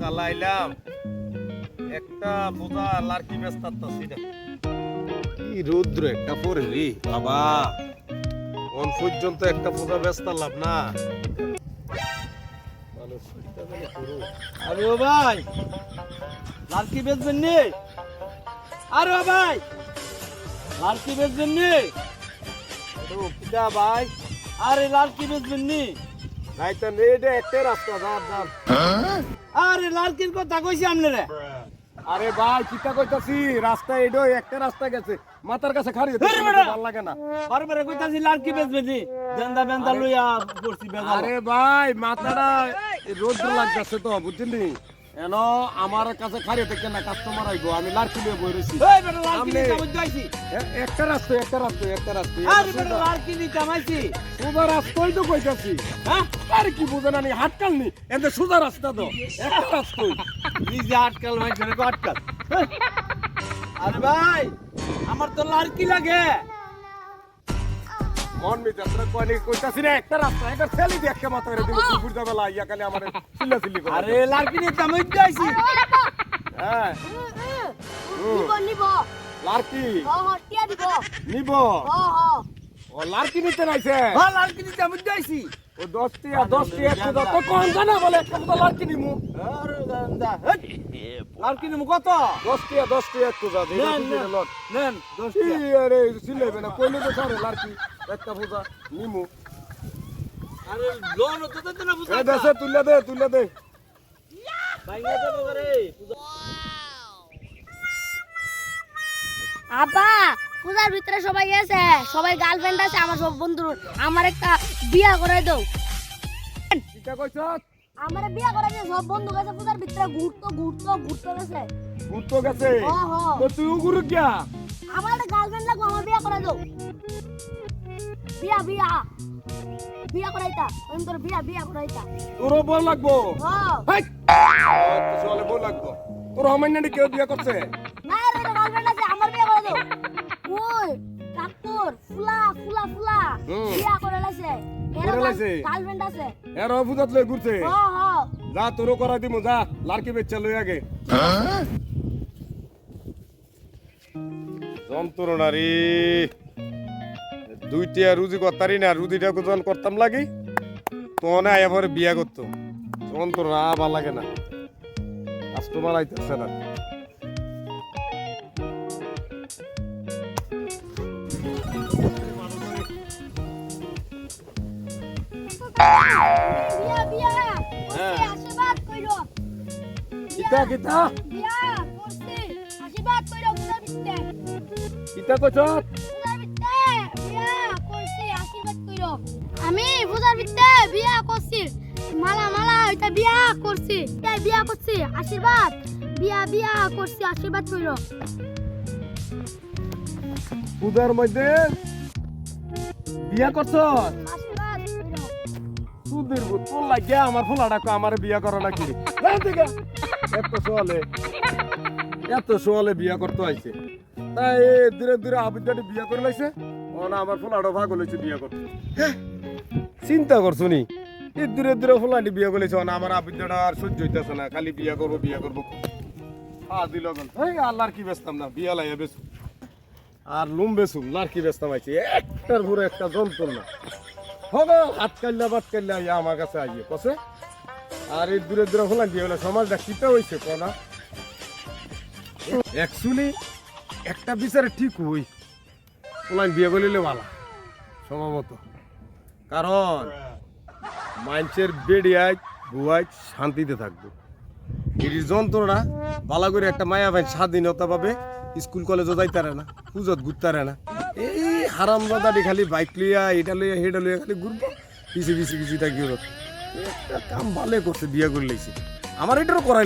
সকাল আইলাম একটা পূজা লার্কি ব্যস্ত আসছি না কি রৌদ্র একটা পরে রে বাবা কোন পর্যন্ত একটা পূজা ব্যস্ত লাভ না। আরে ও ভাই লাল কি বেচবেন নি? আরে ও ভাই লাল কি বেচবেন নি? কিটা ভাই আরে লাল কি বেচবেন নি? নাই তো নেই রে একটা রাস্তা যান যান আরে লাল কির কথা কইছি আপনারে আরে ভাই চিন্তা কইতাছি? রাস্তা এডো একটা রাস্তা গেছে। মাথার কাছে খাড়ি ভালো লাগে না। বারবার কইতাছি লাল কি বেচবেন নি বেন্দা বেন্দা লইয়া করছি আরে ভাই মাথাটা রোদ লাগতেছে তো বুঝলি এন আমার কাছে খাড়ি থেকে না কাস্টমার আইবো আমি লাড়কি লিয়ে বই রয়েছি এই বেটা লাল কি সামনে। নিতে বুঝাইছি এ- একটা রাস্তা একটা রাস্তা একটা রাস্তা আরে বেটা লাল কি নিতে আমাইছি। সোজা রাস্তাই তো কইতাছি। হ্যাঁ? আরে কি বুঝে না নি হাটকাল নি? এতে সোজা রাস্তা তো একটা রাস্তাই নিজে আটকাল মাইছে কো আটকাল আরে ভাই আমার তো লাড়কি লাগে। মন মিতে তোরা কয়নি কইতাছি না একটা রাস্তা একটা ছেলে দিয়ে একটা মাথা রে দিল দুপুর বেলা ইয়া কালে আমার চিল্লা চিল্লি করে। আরে লাল কি নিতে আমি বুঝাইছি হ্যাঁ। নিব নিব। লাড়কি হ হ টিয়া দিব। নিব? হ ও লাড়কি নিতে নাইছে? হ্যাঁ লাল নিতে আমি বুঝাইছি ও দশ টিয়া দশ টিয়া একটু দাও। তো কোন জানা বলে? একটা তো লাড়কি নিমু। আরে গান্দা হেট। নিমু কত? দশ টিয়া একটু দাও নেন, নেন। লট। নেন দশ কি টাকা। আরে সিলেবে না কইলে তো সারে লাড়কি একটা পূজা নিমু। আরে লোন তো দিতে না এ দেশে তুলে দে তুলে দে। ভাইঙ্গা দেবো রে আপা পূজার ভিতরে সবাই গেছে সবাই গার্লফ্রেন্ড আছে আমার সব বন্ধু আমার একটা বিয়া করে দাও। কিটা আমার বিয়া করে দিয়ে সব বন্ধু গেছে পূজার ভিতরে ঘুরতো ঘুরতো ঘুরতে গেছে। ঘুরতো গেছে? তো তুই গুরু কিয়া? আমার একটা গার্লফ্রেন্ড লাগবো আমার বিয়া করে দাও। বিয়া বিয়া। বিয়া করাইতা আমি তোর বিয়া বিয়া করাইতা। তোর বল লাগবো? হ হাই! তো চলে বল লাগবো। তোর কেউ বিয়া করছে? না রে গার্লফ্রেন্ড আছে আমার বিয়া করে দাও ওই কাকুর ফুলা ফুলা ফুলা। বিয়া করে লাইছে? গার্লফ্রেন্ড আছে। এর লই ঘুরছে? হ যা তোরও করা দিমু যা। লাড়কি বেচ্চা লই আগে। যন্ত্রণা রে। দুইটা রুজি করতারি না রুদিটা যখন করতাম লাগি তখন আয়া পরে বিয়া করতো। যন্ত্রণা ভালো লাগে না। কাস্টমার আইতেছে না। বিয়া বিয়া হ্যাঁ। করছি, আশীর্বাদ কইরো কিতা কিতা কিতা কইছ? আমি পূজার ভিতরে বিয়া করছি। মালা মালা এটা বিয়া করছি। এই বিয়া করছি আশীর্বাদ। বিয়া বিয়া করছি আশীর্বাদ কইরো পূজার মধ্যে বিয়া করছ? আশীর্বাদ কইরো সুদের ভূত তোর লাগে আমার ফোলাটা আমার বিয়া করো নাকি এত সোয়ালে এত সোয়ালে বিয়া করতে আইছে। তাই এ ধীরে ধীরে আবিদাটি বিয়া করে লাইছে। ও না আমার ফোলাটা ভাগ হইছে বিয়া করতে। হ্যাঁ, চিন্তা করছ নি? এই দূরে দূরে ফোলাটি বিয়া করেছে না, আমার আবিদাটা আর সহ্য হইতেছে না, খালি বিয়া করব বিয়া করব। হা দিল এই আল্লাহর কি বেচতাম না, বিয়া লাইয়া বেচু আর লুম বেচুম লার কি বেচতাম আইছে। একটার ভরে একটা যন্ত্রণা। হবে হাত কাল্লা বাত কাল্লা ইয়া আমার কাছে আইয়ে কসে আর এই দূরে দূরে হলাম দিয়ে হলে সমাজটা কিটা হয়েছে কনা অ্যাকচুয়ালি একটা বিচারে ঠিক হই। ওলাই বিয়ে করলে ভালো সম্ভবত কারণ মানুষের বেড়িয়ায় বুয়ায় শান্তিতে থাকব। এই যন্ত্রণা, ভালো করে একটা মায়া ভাই স্বাধীনতা পাবে, স্কুল, কলেজও যাইতারে না, পুজোত ঘুরতারে না। এই হারাম দাদাটি খালি বাইক লইয়া, এটা লইয়া হেটা লইয়া খালি ঘুরবো, পিছি পিছি পিছি থাকি কাম ভালো করছে, বিয়া করে লাইছে। আমার এটারও করাই